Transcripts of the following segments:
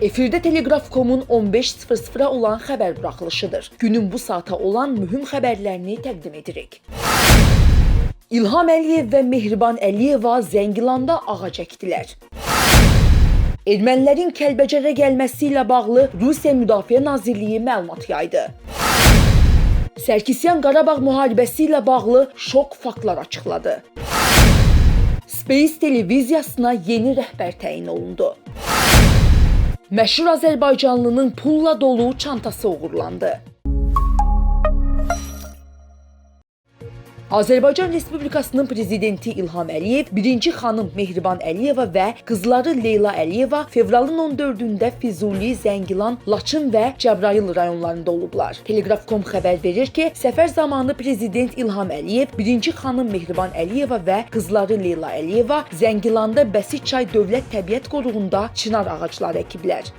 Efirdə Telegraf.com-un 15.00-a olan xəbər buraxılışıdır. Günün bu saata olan mühüm xəbərlərini təqdim edirik. İlham Əliyev və Mehriban Əliyeva Zəngilanda ağac əkdilər. Ermənilərin Kəlbəcərə gəlməsi ilə bağlı Rusiya Müdafiə Nazirliyi məlumat yaydı. Sərkisyan Qarabağ müharibəsi ilə bağlı şok faktlar açıqladı. Space televiziyasına yeni rəhbər təyin olundu. Məşhur Azərbaycanlının pulla dolu çantası uğurlandı. Azərbaycan Respublikasının prezidenti İlham Əliyev, birinci xanım Mehriban Əliyeva və qızları Leyla Əliyeva fevralın 14-də Füzuli, Zəngilan, Laçın və Cəbrayıl rayonlarında olublar. Telegraf.com xəbər verir ki, səfər zamanı prezident İlham Əliyev, birinci xanım Mehriban Əliyeva və qızları Leyla Əliyeva Zəngilanda Bəsit çay Dövlət Təbiət Qoruğunda çinar ağacları əkiblər.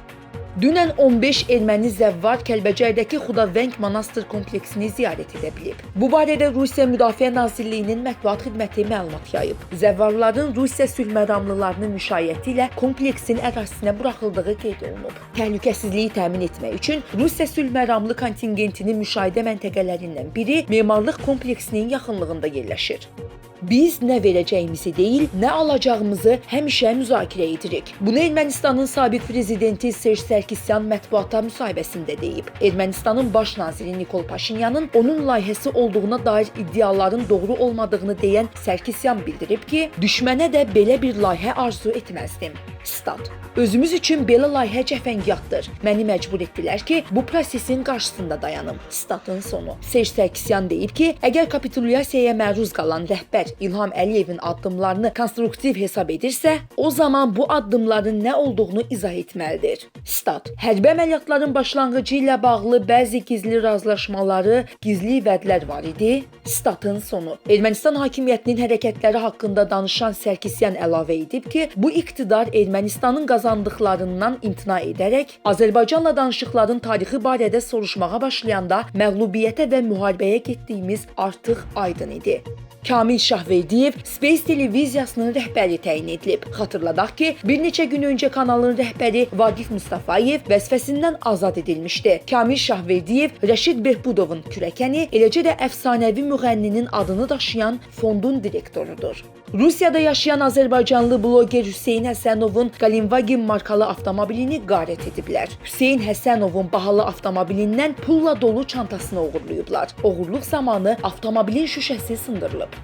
Dünən 15 erməni zəvvar Kəlbəcərdəki Xudavəng monastır kompleksini ziyarət edə bilib. Bu barədə Rusiya Müdafiə Nazirliyinin mətbuat xidməti məlumat yayıb. Zəvvarların Rusiya sülh məramlılarının müşayiəti ilə kompleksin ərazisinə buraxıldığı qeyd olunub. Təhlükəsizliyi təmin etmək üçün Rusiya sülh məramlı kontingentinin müşahidə məntəqələrindən biri memarlıq kompleksinin yaxınlığında yerləşir. Biz nə verəcəyimizi deyil, nə alacağımızı həmişə müzakirə edirik. Bunu Ermənistanın sabiq prezidenti Serj Sərkisyan mətbuata müsahibəsində deyib. Ermənistanın baş naziri Nikol Paşinyanın onun layihəsi olduğuna dair iddiaların doğru olmadığını deyən Sərkisyan bildirib ki, düşmənə də belə bir layihə arzu etməzdim. Stat. Özümüz üçün belə layihə cəfəngiyatdır. Məni məcbur etdilər ki, bu prosesin qarşısında dayanım. Statın sonu. Serj Sərkisyan deyib ki, əgər kapitulyasiyaya məruz qalan rəhbər İlham Əliyevin addımlarını konstruktiv hesab edirsə, o zaman bu addımların nə olduğunu izah etməlidir. Stat. Hərbi əməliyyatların başlanğıcı ilə bağlı bəzi gizli razılaşmaları, gizli vədlər var idi. Statın sonu. Ermənistan hakimiyyətinin hərəkətləri haqqında danışan Sərkisyan əlavə edib ki, bu iqtidar Ermənistanın qazandıqlarından imtina edərək Azərbaycanla danışıqların tarixi barədə soruşmağa başlayanda məğlubiyyətə və müharibəyə getdiyimiz artıq aydın idi. Kamil Şahverdiyev Space televiziyasının rəhbəri təyin edilib. Xatırladaq ki, bir neçə gün öncə kanalın rəhbəri Vaqif Mustafayev vəzifəsindən azad edilmişdi. Kamil Şahverdiyev Rəşid Behbudovun kürəkəni, eləcə də əfsanəvi müğənninin adını daşıyan fondun direktorudur. Rusiyada yaşayan Azərbaycanlı bloger Hüseyn Həsənovun Galinvagin markalı avtomobilini qarət ediblər. Hüseyn Həsənovun bahalı avtomobilindən pulla dolu çantasını oğurlayıblar. Oğurluq zamanı avtomobilin şüşəsi sındırılıb.